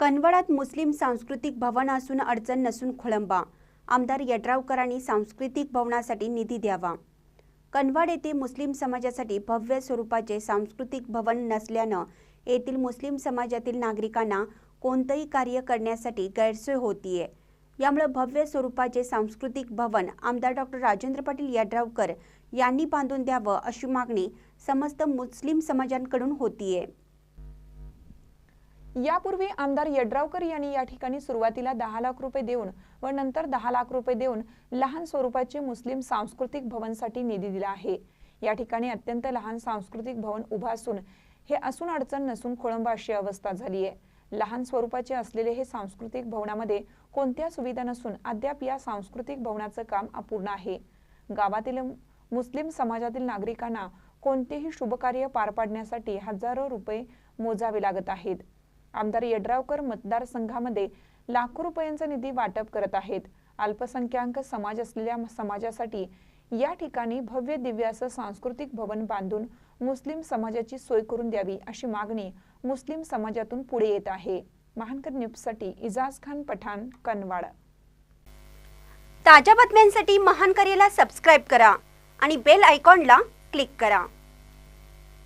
कनवडात मुस्लिम सांस्कृतिक भवन असून अडचण नसून खोळंबा. आमदार यड्रावकरांनी सांस्कृतिक भवनासाठी निधी द्यावा. कनवाड येथे मुस्लिम समाजासाठी भव्य स्वरूपाचे सांस्कृतिक भवन नसल्यानं येथील मुस्लिम समाजातील नागरिकांना कोणतंही कार्य करण्यासाठी गैरसोय होतीये. यामुळे भव्य स्वरूपाचे सांस्कृतिक भवन आमदार डॉक्टर राजेंद्र पाटील यड्रावकर यांनी बांधून द्यावं अशी मागणी समस्त मुस्लिम समाजांकडून होतीये. यापूर्वी आमदार यड्रावकर यांनी या ठिकाणी सुरुवातीला दहा लाख रुपये देऊन व नंतर दहा लाख रुपये देऊन लहान स्वरूपाचे मुस्लिम सांस्कृतिक भवनसाठी निधी दिला आहे. या ठिकाणी अत्यंत लहान सांस्कृतिक भवन उभा असून हे असून अडचण नसून खोळंबा अशी अवस्था झाली आहे. लहान स्वरूपाचे असलेले हे सांस्कृतिक भवनामध्ये कोणत्या सुविधा नसून अद्याप या सांस्कृतिक भवनाचं काम अपूर्ण आहे. गावातील मुस्लिम समाजातील नागरिकांना कोणतेही शुभकार्य पार पाडण्यासाठी हजारो रुपये मोजावे लागत आहेत. आमदार यड्रावकर मतदारसंघामध्ये लाखो रुपयांचा निधी वाटप करत आहेत. अल्पसंख्याक समाज असलेल्या समाजासाठी या ठिकाणी भव्य दिव्य असं सांस्कृतिक भवन बांधून मुस्लिम समाजाची सोय करून द्यावी अशी मागणी मुस्लिम समाजातून पुढे येत आहे. महानकर न्यूजसाठी इजाज खान पठाण कनवाड. ताज्या बातम्यांसाठी महानकरेला सबस्क्राईब करा आणि बेल आयकॉनला क्लिक करा.